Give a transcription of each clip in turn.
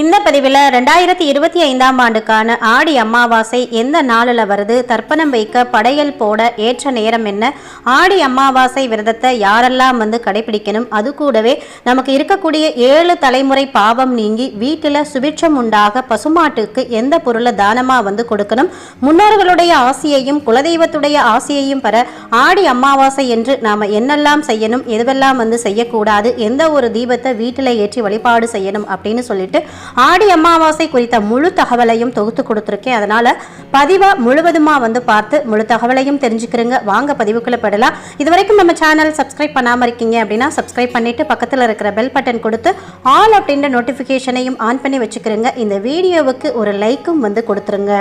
இந்த பதிவில் ரெண்டாயிரத்தி இருபத்தி ஐந்தாம் ஆண்டுக்கான ஆடி அமாவாசை எந்த நாளில் வருது? தர்ப்பணம் வைக்க படையல் போட ஏற்ற நேரம் என்ன? ஆடி அமாவாசை விரதத்தை யாரெல்லாம் வந்து கடைபிடிக்கணும்? அது கூடவே நமக்கு இருக்கக்கூடிய ஏழு தலைமுறை பாவம் நீங்கி வீட்டில் சுபிட்சம் உண்டாக பசுமாட்டுக்கு எந்த பொருளை தானமாக வந்து கொடுக்கணும்? முன்னோர்களுடைய ஆசையையும் குலதெய்வத்துடைய ஆசையையும் பெற ஆடி அமாவாசை என்று நாம் என்னெல்லாம் செய்யணும்? எதுவெல்லாம் வந்து செய்யக்கூடாது? எந்த ஒரு தீபத்தை வீட்டில் ஏற்றி வழிபாடு செய்யணும்? அப்படின்னு சொல்லிட்டு ஆடி அமாவாசை குறித்த முழு தகவலையும் தொகுத்து கொடுத்துருக்கேன். அதனால பதிவை முழுவதுமாக வந்து பார்த்து முழு தகவலையும் தெரிஞ்சுக்கிறேங்க. வாங்க பதிவுக்குள்ள படலாம் இது வரைக்கும் நம்ம சேனல் சப்ஸ்கிரைப் பண்ணாமல் இருக்கீங்க அப்படின்னா சப்ஸ்கிரைப் பண்ணிட்டு பக்கத்தில் இருக்கிற பெல் பட்டன் கொடுத்து ஆல் அப்படின்ற நோட்டிஃபிகேஷனையும் ஆன் பண்ணி வச்சுக்கிறேங்க. இந்த வீடியோவுக்கு ஒரு லைக்கும் வந்து கொடுத்துருங்க.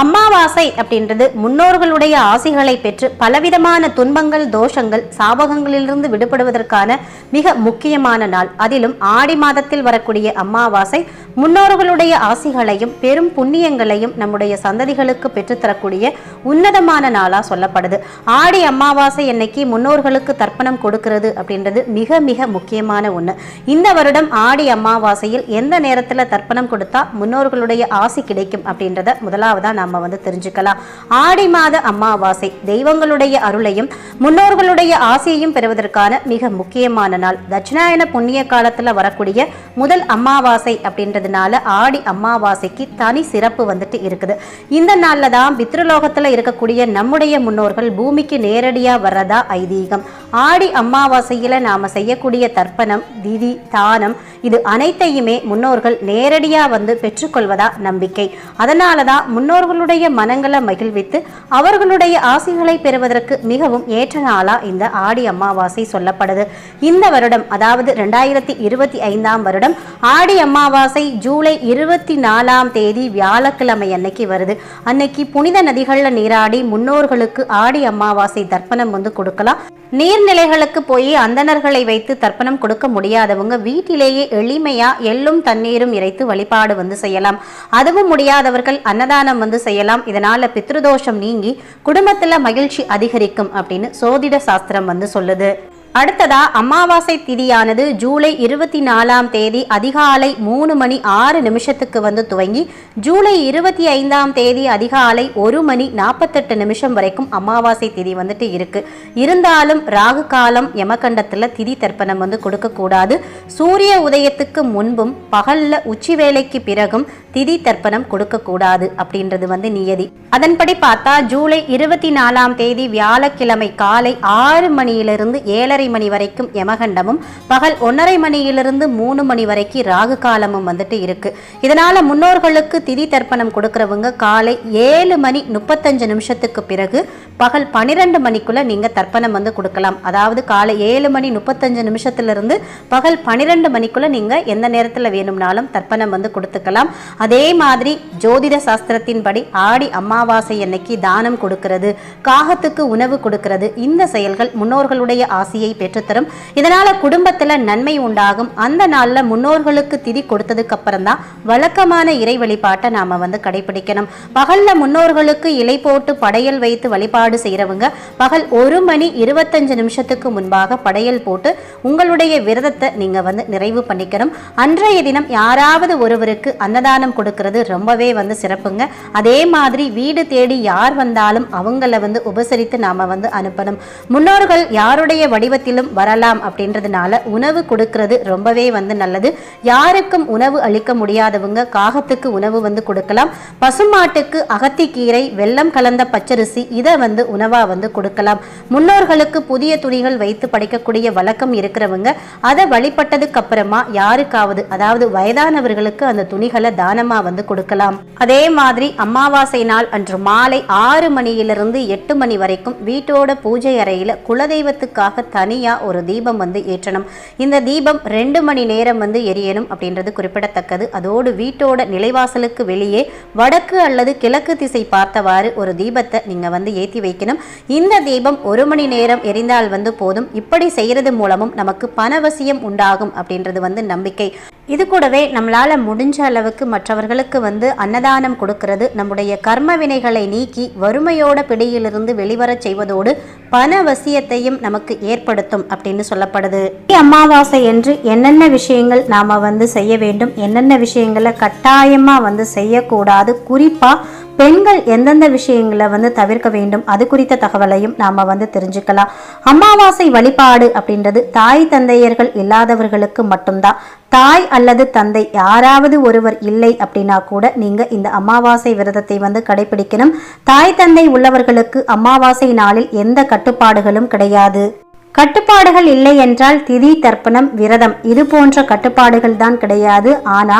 அமாவாசை அப்படின்றது முன்னோர்களுடைய ஆசிகளை பெற்று பலவிதமான துன்பங்கள் தோஷங்கள் சாபகங்களிலிருந்து விடுபடுவதற்கான மிக முக்கியமான நாள். அதிலும் ஆடி மாதத்தில் வரக்கூடிய அமாவாசை முன்னோர்களுடைய ஆசிகளையும் பெரும் புண்ணியங்களையும் நம்முடைய சந்ததிகளுக்கு பெற்றுத்தரக்கூடிய உன்னதமான நாளா சொல்லப்படுது. ஆடி அமாவாசை என்னைக்கு முன்னோர்களுக்கு தர்ப்பணம் கொடுக்கிறது அப்படின்றது மிக மிக முக்கியமான ஒன்று இந்த வருடம் ஆடி அமாவாசையில் எந்த நேரத்தில் தர்ப்பணம் கொடுத்தா முன்னோர்களுடைய ஆசி கிடைக்கும் அப்படின்றத முதலாவதா நம்ம வந்து தெரிஞ்சுக்கலாம். ஆடி மாத அமாவாசை தெய்வங்களுடைய அருளையும் முன்னோர்களுடைய ஆசையையும் பெறுவதற்கான மிக முக்கியமான நாள். தட்சிணாயன புண்ணிய காலத்துல வரக்கூடிய முதல் அமாவாசை அப்படின்றதுனால ஆடி அமாவாசைக்கு தனி சிறப்பு வந்துட்டு இருக்குது. இந்த நாள்ல தான் பித்ருலோகத்துல இருக்கக்கூடிய நம்முடைய முன்னோர்கள் பூமிக்கு நேரடியா வர்றதா ஐதீகம். ஆடி அமாவாசையில நாம செய்யக்கூடிய தர்ப்பணம் திதி தானம் இது அனைத்தையுமே முன்னோர்கள் நேரடியா வந்து பெற்றுக்கொள்வதா நம்பிக்கை. அதனால தான் முன்னோர்களுடைய மனங்களை மகிழ்வித்து அவர்களுடைய ஆசைகளை பெறுவதற்கு மிகவும் ஏற்ற நாளா இந்த ஆடி அமாவாசை சொல்லப்படுது. இந்த வருடம் அதாவது ரெண்டாயிரத்தி இருபத்தி ஐந்தாம் வருடம் ஆடி அமாவாசை ஜூலை இருபத்தி நாலாம் தேதி வியாழக்கிழமை அன்னைக்கு வருது. அன்னைக்கு புனித நதிகளில் நீராடி முன்னோர்களுக்கு ஆடி அமாவாசை தர்ப்பணம் வந்து கொடுக்கலாம். நீர்நிலைகளுக்கு போய் அந்தணர்களை வைத்து தர்ப்பணம் கொடுக்க முடியாதவங்க வீட்டிலேயே எளிமையா எள்ளும் தண்ணீரும் இறைத்து வழிபாடு வந்து செய்யலாம். அதுவும் முடியாதவர்கள் அன்னதானம் வந்து செய்யலாம். இதனால பித்ருதோஷம் நீங்கி குடும்பத்துல மகிழ்ச்சி அதிகரிக்கும் அப்படின்னு சோதிட சாஸ்திரம் வந்து சொல்லுது. அடுத்ததா அமாவாசை திதியானது ஜூலை இருபத்தி நாலாம் தேதி அதிகாலை மூணு மணி ஆறு நிமிஷத்துக்கு வந்து துவங்கி ஜூலை இருபத்தி ஐந்தாம் தேதி அதிகாலை ஒரு மணி நாற்பத்தெட்டு நிமிஷம் வரைக்கும் அமாவாசை திதி வந்துட்டு இருக்கு. இருந்தாலும் ராகு காலம் யமகண்டத்தில் திதி தர்ப்பணம் வந்து கொடுக்கக்கூடாது. சூரிய உதயத்துக்கு முன்பும் பகல்ல உச்சி வேலைக்கு பிறகும் திதி தர்ப்பணம் கொடுக்கக்கூடாது அப்படின்றது வந்து நியதி. அதன்படி பார்த்தா ஜூலை இருபத்தி நாலாம் தேதி வியாழக்கிழமை காலை ஆறு மணியிலிருந்து ஏழரை மணி வரைக்கும் யமகண்டமும் பகல் ஒன்றரை மணியிலிருந்து மூணு மணி வரைக்கும் ராகு காலமும் வந்துட்டு இருக்கு. இதனால முன்னோர்களுக்கு திதி தர்ப்பணம் கொடுக்கறவங்க காலை ஏழு மணி முப்பத்தஞ்சு நிமிஷத்துக்கு பிறகு பகல் பன்னிரெண்டு மணிக்குள்ள நீங்க தர்ப்பணம் வந்து கொடுக்கலாம். அதாவது காலை ஏழு மணி முப்பத்தஞ்சு நிமிஷத்துல இருந்து பகல் பன்னிரெண்டு மணிக்குள்ள நீங்க எந்த நேரத்தில் வேணும்னாலும் தர்ப்பணம் வந்து கொடுத்துக்கலாம். அதே மாதிரி ஜோதிட சாஸ்திரத்தின்படி ஆடி அமாவாசை அன்னைக்கு தானம் கொடுக்கிறது காகத்துக்கு உணவு கொடுக்கிறது. இந்த செயல்கள் முன்னோர்களுடைய ஆசையை பெற்றுத்தரும். இதனால குடும்பத்துல நன்மை உண்டாகும். அந்த நாள்ல முன்னோர்களுக்கு திதி கொடுத்ததுக்கு அப்புறம் தான் வழக்கமான இறை வழிபாட்டை நாம வந்து கடைபிடிக்கணும். பகல்ல முன்னோர்களுக்கு இலை போட்டு படையல் வைத்து வழிபாடு செய்யறவங்க பகல் ஒரு மணி இருபத்தஞ்சு நிமிஷத்துக்கு முன்பாக படையல் போட்டு உங்களுடைய விரதத்தை நீங்க வந்து நிறைவு பண்ணிக்கணும். அன்றைய தினம் யாராவது ஒருவருக்கு அன்னதானம் கொடுக்கிறது ரொம்பவே வந்து சிறப்புங்க. அதே மாதிரி வீடு தேடி யார் வந்தாலும் அவங்கள வந்து உபசரித்து நாம் வந்து அனுப்பணும். முன்னோர்கள் யாருடைய வடிவத்திலும் வரலாம் அப்படின்றதுனால உணவு கொடுக்கிறது ரொம்பவே வந்து நல்லது. யாருக்கும் உணவு அளிக்க முடியாதவங்க காகத்துக்கு உணவு வந்து கொடுக்கலாம். பசுமாட்டுக்கு அகத்திக்கீரை வெள்ளம் கலந்த பச்சரிசி இதை வந்து உணவா வந்து கொடுக்கலாம். முன்னோர்களுக்கு புதிய துணிகள் வைத்து படைக்கக்கூடிய வழக்கம் இருக்கிறவங்க அதை வழிபட்டதுக்கு அப்புறமா யாருக்காவது அதாவது வயதானவர்களுக்கு அந்த துணிகளை தானம் வந்து கொடுக்கலாம். அதே மாதிரி அமாவாசை நாள் அன்று மாலை ஆறு மணியிலிருந்து எட்டு மணி வரைக்கும் வீட்டோட பூஜை அறையில குலதெய்வத்துக்காக தனியா ஒரு தீபம் வந்து ஏற்றணும். இந்த தீபம் ரெண்டு மணி நேரம் வந்து எரியணும் அப்படின்றது குறிப்பிடத்தக்கது. அதோடு வீட்டோட நிலைவாசலுக்கு வெளியே வடக்கு அல்லது கிழக்கு திசை பார்த்தவாறு ஒரு தீபத்தை நீங்க வந்து ஏற்றி வைக்கணும். இந்த தீபம் ஒரு மணி நேரம் எரிந்தால் வந்து போதும். இப்படி செய்யறது மூலமும் நமக்கு பணவசியம் உண்டாகும் அப்படின்றது வந்து நம்பிக்கை. இது கூடவே நம்மளால் முடிஞ்ச அளவுக்கு மற்ற மற்றவர்களுக்கு வந்து அன்னதானம் கொடுக்கிறது. நம்முடைய கர்ம வினைகளை நீக்கி வறுமையோட பிடியிலிருந்து வெளிவரச் செய்வதோடு பணவசியத்தையும் நமக்கு ஏற்படுத்தும் அப்படின்னு சொல்லப்படுது. அமாவாசை என்று என்னென்ன விஷயங்கள் நாம் வந்து செய்ய வேண்டும்? என்னென்ன விஷயங்களை கட்டாயமாக வந்து செய்யக்கூடாது? குறிப்பாக பெண்கள் எந்தெந்த விஷயங்களை வந்து தவிர்க்க வேண்டும்? அது குறித்த தகவலையும் நாம் வந்து தெரிஞ்சுக்கலாம். அமாவாசை வழிபாடு அப்படின்றது தாய் தந்தையர்கள் இல்லாதவர்களுக்கு மட்டும்தான். தாய் அல்லது தந்தை யாராவது ஒருவர் இல்லை அப்படின்னா கூட நீங்க இந்த அமாவாசை விரதத்தை வந்து கடைபிடிக்கணும். தாய் தந்தை உள்ளவர்களுக்கு அமாவாசை நாளில் எந்த கட்டுப்பாடுகளும் கிடையாது. கட்டுப்பாடுகள் இல்லை என்றால் திதி தர்ப்பணம் விரதம் இது போன்ற கட்டுப்பாடுகள் தான் கிடையாது. ஆனா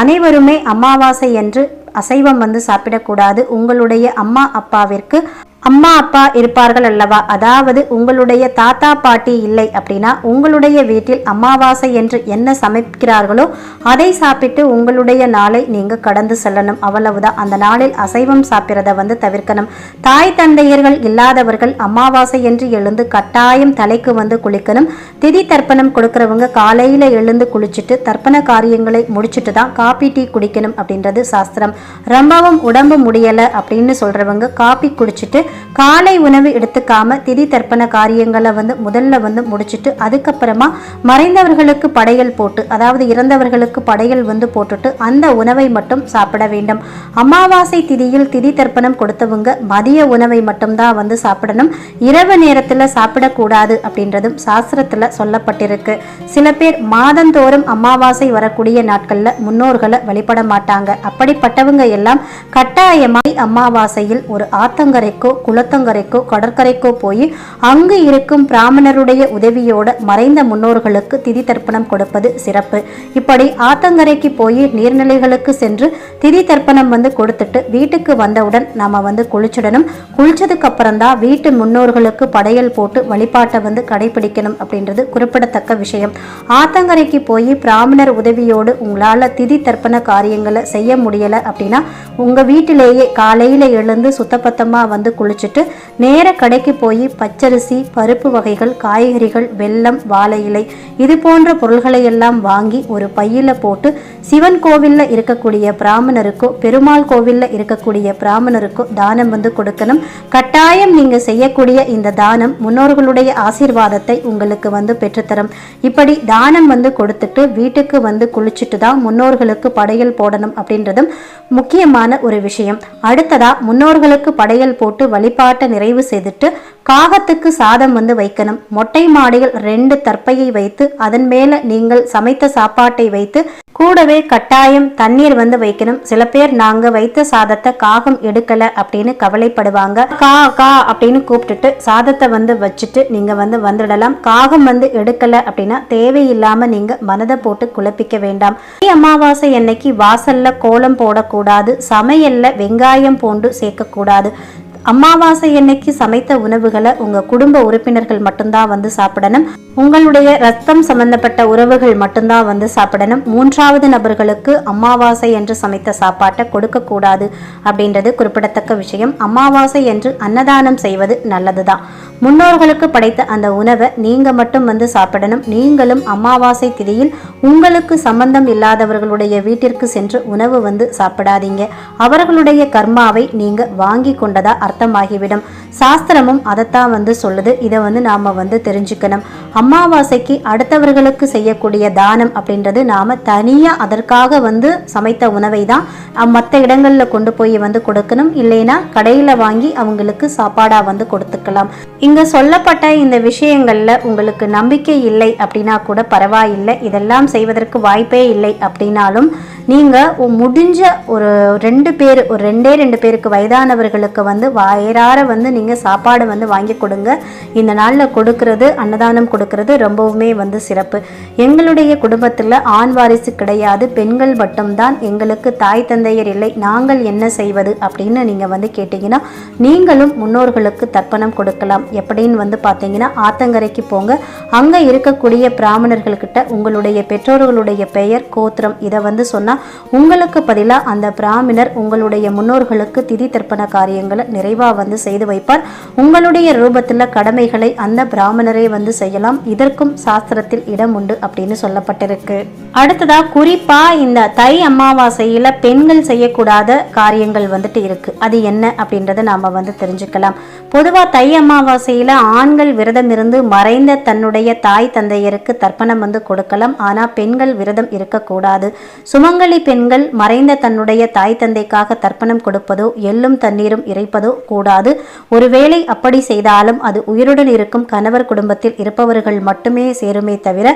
அனைவருமே அமாவாசை என்று அசைவம் வந்து சாப்பிடக்கூடாது. உங்களுடைய அம்மா அப்பாவிற்கு அம்மா அப்பா இருப்பார்கள் அல்லவா? அதாவது உங்களுடைய தாத்தா பாட்டி இல்லை அப்படின்னா உங்களுடைய வீட்டில் அமாவாசை என்று என்ன சமைக்கிறார்களோ அதை சாப்பிட்டு உங்களுடைய நாளை நீங்கள் கடந்து செல்லணும். அவ்வளவுதான். அந்த நாளில் அசைவம் சாப்பிட்றத வந்து தவிர்க்கணும். தாய் தந்தையர்கள் இல்லாதவர்கள் அமாவாசை என்று எழுந்து கட்டாயம் தலைக்கு வந்து குளிக்கணும். திதி தர்ப்பணம் கொடுக்குறவங்க காலையில் எழுந்து குளிச்சுட்டு தர்ப்பண காரியங்களை முடிச்சுட்டு தான் காப்பி டீ குடிக்கணும் அப்படின்றது சாஸ்திரம். ரொம்பவும் உடம்பு முடியலை அப்படின்னு சொல்கிறவங்க காப்பி குடிச்சிட்டு காலை உணவு எடுத்துக்காம திதி தர்ப்பண காரியங்களை வந்து முதல்ல வந்து முடிச்சுட்டு அதுக்கப்புறமா மறைந்தவர்களுக்கு படையல் போட்டு அதாவது இறந்தவர்களுக்கு படையல் வந்து போட்டுட்டு அந்த உணவை மட்டும் சாப்பிட வேண்டும். அமாவாசை திதியில் திதி தர்ப்பணம் கொடுத்தவங்க மதிய உணவை மட்டும்தான் வந்து சாப்பிடணும். இரவு நேரத்தில் சாப்பிடக்கூடாது அப்படின்றதும் சாஸ்திரத்தில் சொல்லப்பட்டிருக்கு. சில பேர் மாதந்தோறும் அமாவாசை வரக்கூடிய நாட்களில் முன்னோர்களை வழிபட மாட்டாங்க. அப்படிப்பட்டவங்க எல்லாம் கட்டாயமாய் அமாவாசையில் ஒரு ஆத்தங்கரைக்கோ குளத்தங்கரைக்கோ கடற்கரைக்கோ போய் அங்கு இருக்கும் பிராமணருடைய உதவியோட மறைந்த முன்னோர்களுக்கு திதி தர்ப்பணம் கொடுப்பது சிறப்பு. இப்படி ஆத்தங்கரைக்கு போய் நீர்நிலைகளுக்கு சென்று திதி தர்ப்பணம் வந்து கொடுத்துட்டு வீட்டுக்கு வந்தவுடன் நம்ம வந்து குளிச்சிடணும். குளிச்சதுக்கு அப்புறம் தான் வீட்டு முன்னோர்களுக்கு படையல் போட்டு வழிபாட்டை வந்து கடைபிடிக்கணும் அப்படின்றது குறிப்பிடத்தக்க விஷயம். ஆத்தங்கரைக்கு போய் பிராமணர் உதவியோடு உங்களால் திதி தர்ப்பண காரியங்களை செய்ய முடியலை அப்படின்னா உங்கள் வீட்டிலேயே காலையில் எழுந்து சுத்தபத்தமாக வந்து குளிச்சுட்டு நேர கடைக்கு போய் பச்சரிசி பருப்பு வகைகள் காய்கறிகள் வெல்லம் வாழை இலை இது போன்ற பொருள்களை எல்லாம் வாங்கி ஒரு பையில போட்டு சிவன் கோவிலில் இருக்கக்கூடிய பிராமணருக்கோ பெருமாள் கோவிலில் இருக்கக்கூடிய பிராமணருக்கோ தானம் வந்து கொடுக்கணும். கட்டாயம் நீங்க செய்யக்கூடிய இந்த தானம் முன்னோர்களுடைய ஆசீர்வாதத்தை உங்களுக்கு வந்து பெற்றுத்தரும். இப்படி தானம் வந்து கொடுத்துட்டு வீட்டுக்கு வந்து குளிச்சுட்டு தான் முன்னோர்களுக்கு படையல் போடணும் அப்படின்றதும் முக்கியமான ஒரு விஷயம். அடுத்ததா முன்னோர்களுக்கு படையல் போட்டு வழிபாட்டை நிறைவு செய்துட்டு காகத்துக்கு சாதம் வந்து வைக்கணும். மொட்டை மாடியில் ரெண்டு தற்பையை வைத்து அதன் மேல நீங்கள் சமைத்த சாப்பாட்டை வைத்து கூடவே கட்டாயம் தண்ணீர் வந்து வைக்கணும். சில பேர் நாங்க வைத்த சாதத்தை காகம் எடுக்கல அப்படின்னு கவலைப்படுவாங்க. கா கா அப்படின்னு கூப்பிட்டுட்டு சாதத்தை வந்து வச்சுட்டு நீங்க வந்து வந்துடலாம். காகம் வந்து எடுக்கல அப்படின்னா தேவையில்லாம நீங்க மனதை போட்டு குழப்பிக்க வேண்டாம். அமாவாசை அன்னைக்கு வாசல்ல கோலம் போடக்கூடாது. சமையல்ல வெங்காயம் போண்டு சேர்க்கக்கூடாது. அமாவாசை அன்னைக்கு சமைத்த உணவுகளை உங்க குடும்ப உறுப்பினர்கள் மட்டும்தான் வந்து சாப்பிடணும். உங்களுடைய ரத்தம் சம்பந்தப்பட்ட உறவுகள் மட்டும்தான் வந்து சாப்பிடணும். மூன்றாவது நபர்களுக்கு அமாவாசை என்று சமைத்த சாப்பாட்டை கொடுக்கக்கூடாது அப்படின்றது குறிப்பிடத்தக்க விஷயம். அமாவாசை என்று அன்னதானம் செய்வது நல்லதுதான். முன்னோர்களுக்கு படைத்த அந்த உணவை நீங்க மட்டும் வந்து சாப்பிடணும். நீங்களும் அமாவாசை திதியில் உங்களுக்கு சம்பந்தம் இல்லாதவர்களுடைய வீட்டிற்கு சென்று உணவு வந்து சாப்பிடாதீங்க. அவர்களுடைய கர்மாவை நீங்க வாங்கி கொண்டதா அர்த்தமாகிவிடும். சாஸ்திரமும் அதைத்தான் வந்து சொல்லுது. இதை வந்து நாம் வந்து தெரிஞ்சுக்கணும். அமாவாசைக்கு அடுத்தவர்களுக்கு செய்யக்கூடிய தானம் அப்படின்றது நாம் தனியாக அதற்காக வந்து சமைத்த உணவை தான் மற்ற இடங்களில் கொண்டு போய் வந்து கொடுக்கணும். இல்லைன்னா கடையில் வாங்கி அவங்களுக்கு சாப்பாடாக வந்து கொடுத்துக்கலாம். இங்கே சொல்லப்பட்ட இந்த விஷயங்களில் உங்களுக்கு நம்பிக்கை இல்லை அப்படின்னா கூட பரவாயில்லை. இதெல்லாம் செய்வதற்கு வாய்ப்பே இல்லை அப்படின்னாலும் நீங்கள் முடிஞ்ச ஒரு ரெண்டு பேர் ஒரு ரெண்டே ரெண்டு பேருக்கு வயதானவர்களுக்கு வந்து வயிறார வந்து நீங்கள் சாப்பாடு வந்து வாங்கி கொடுங்க. இந்த நாளில் கொடுக்கறது அன்னதானம் கொடுக்கறது ரொம்பவுமே வந்து சிறப்பு. எங்களுடைய குடும்பத்தில் ஆண் வாரிசு கிடையாது பெண்கள் மட்டும்தான். எங்களுக்கு தாய் தந்தையர் இல்லை நாங்கள் என்ன செய்வது அப்படின்னு நீங்கள் வந்து கேட்டிங்கன்னா நீங்களும் முன்னோர்களுக்கு தர்ப்பணம் கொடுக்கலாம். எப்படின்னு வந்து பார்த்தீங்கன்னா ஆத்தங்கரைக்கு போங்க. அங்கே இருக்கக்கூடிய பிராமணர்கள்கிட்ட உங்களுடைய பெற்றோர்களுடைய பெயர் கோத்திரம் இதை வந்து சொன்னால் உங்களுக்கு பதிலாக அந்த பிராமணர் உங்களுடைய முன்னோர்களுக்கு திதி தர்ப்பண காரியங்களை இறைவா வந்து செய்து வைப்பார். உங்களுடைய ரூபத்தில் கடமைகளை அந்த பிராமணரே வந்து செய்யலாம். இதற்கும் சாஸ்திரத்தில் இடம் உண்டு அப்படின்னு சொல்லப்பட்டிருக்கு. அடுத்ததா குறிப்பா இந்த தை அமாவாசையில பெண்கள் செய்யக்கூடாத காரியங்கள் வந்துட்டு இருக்கு. அது என்ன அப்படின்றத நாம வந்து தெரிஞ்சுக்கலாம். பொதுவா தை அமாவாசையில ஆண்கள் விரதம் இருந்து மறைந்த தன்னுடைய தாய் தந்தையருக்கு தர்ப்பணம் வந்து கொடுக்கலாம். ஆனா பெண்கள் விரதம் இருக்கக்கூடாது. சுமங்கலி பெண்கள் மறைந்த தன்னுடைய தாய் தந்தைக்காக தர்ப்பணம் கொடுப்பதோ எள்ளும் தண்ணீரும் இறைப்பதோ கூடாது. ஒருவேளை அப்படி செய்தாலும் அது உயிருடன் இருக்கும் கணவர் குடும்பத்தில் இருப்பவர்கள் மட்டுமே சேருமே தவிர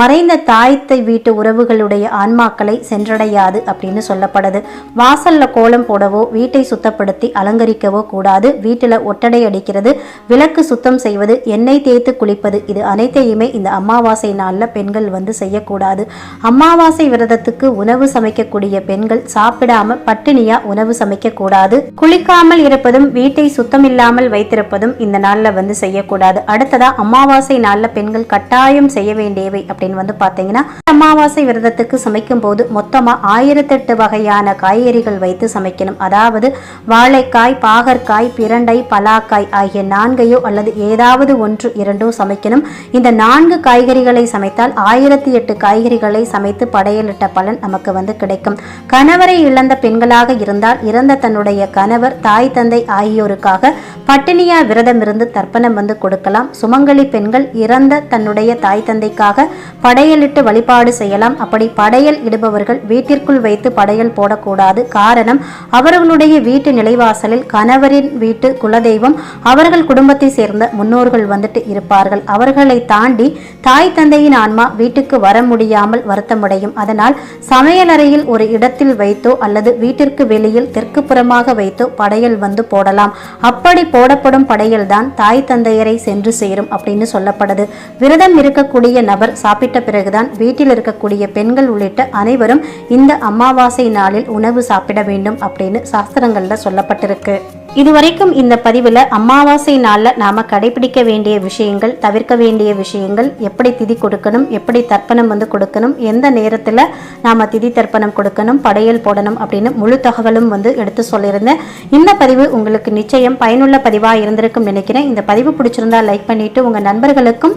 மறைந்த தாய்த்தை வீட்டு உறவுகளுடைய ஆன்மாக்களை சென்றடையாது அப்படின்னு சொல்லப்படுது. வாசல்ல கோலம் போடவோ வீட்டை சுத்தப்படுத்தி அலங்கரிக்கவோ கூடாது. வீட்டில் ஒட்டடை அடிக்கிறது விளக்கு சுத்தம் செய்வது எண்ணெய் தேய்த்து குளிப்பது இது அனைத்தையுமே இந்த அமாவாசை நாளில் பெண்கள் வந்து செய்யக்கூடாது. அமாவாசை விரதத்துக்கு உணவு சமைக்கக்கூடிய பெண்கள் சாப்பிடாம பட்டினியா உணவு சமைக்க கூடாது குளிக்காமல் இருப்பதும் வீட்டை சுத்தமில்லாமல் வைத்திருப்பதும் இந்த நாளில் வந்து செய்யக்கூடாது. அடுத்ததா அமாவாசை நாளில் பெண்கள் கட்டாயம் செய்ய வேண்டியவை அப்படின்னு வந்து பார்த்தீங்கன்னா அமாவாசை விரதத்துக்கு சமைக்கும் போது மொத்தமாக ஆயிரத்தெட்டு வகையான காய்கறிகள் வைத்து சமைக்கணும். அதாவது வாழைக்காய் பாகற்காய் பிரண்டை பலாக்காய் ஆகிய நான்கையோ அல்லது ஏதாவது ஒன்று இரண்டோ சமைக்கணும். இந்த நான்கு காய்கறிகளை சமைத்தால் ஆயிரத்தி எட்டு காய்கறிகளை சமைத்து படையலிட்ட பலன் நமக்கு வந்து கிடைக்கும். கணவரை இழந்த பெண்களாக இருந்தால் இறந்த தன்னுடைய கணவர் தாய் தந்தை ஆகியோருக்காக பட்டினியா விரதமிருந்து தர்ப்பணம் வந்து கொடுக்கலாம். சுமங்கலி பெண்கள் இறந்த தன்னுடைய தாய் தந்தைக்காக படையலிட்டு வழிபாடு செய்யலாம். அப்படி படையல் இடுபவர்கள் வீட்டிற்குள் வைத்து படையல் போடக்கூடாது. காரணம் அவர்களுடைய வீட்டு நிலைவாசலில் கணவரின் வீட்டு குலதெய்வம் அவர்கள் குடும்பத்தை சேர்ந்த முன்னோர்கள் வந்துட்டு இருப்பார்கள். அவர்களை தாண்டி தாய் தந்தையின் ஆன்மா வீட்டுக்கு வர முடியாமல் வருத்தமடையும். அதனால் சமையலறையில் ஒரு இடத்தில் வைத்தோ அல்லது வீட்டிற்கு வெளியில் தெற்கு புறமாக வைத்தோ படையல் வந்து போடலாம். அப்படி போடப்படும் படையல் தான் தாய் தந்தையரை சென்று சேரும் அப்படின்னு சொல்லப்படுது. விரதம் இருக்கக்கூடிய நபர் சாப்பிட்ட பிறகுதான் வீட்டில் இருக்கக்கூடிய பெண்கள் உள்ளிட்ட அனைவரும் இந்த அமாவாசை நாளில் உணவு சாப்பிட வேண்டும் அப்படின்னு சாஸ்திரங்கள்ல சொல்லப்பட்டிருக்கு. இதுவரைக்கும் இந்த பதிவில் அமாவாசை நாளில் நாம் கடைபிடிக்க வேண்டிய விஷயங்கள் தவிர்க்க வேண்டிய விஷயங்கள் எப்படி திதி கொடுக்கணும் எப்படி தர்ப்பணம் வந்து கொடுக்கணும் எந்த நேரத்தில் நாம் திதி தர்ப்பணம் கொடுக்கணும் படையல் போடணும் அப்படின்னு முழு தகவலும் வந்து எடுத்து சொல்லியிருந்தேன். இந்த பதிவு உங்களுக்கு நிச்சயம் பயனுள்ள பதிவாக இருந்திருக்கும் நினைக்கிறேன். இந்த பதிவு பிடிச்சிருந்தா லைக் பண்ணிவிட்டு உங்கள் நண்பர்களுக்கும்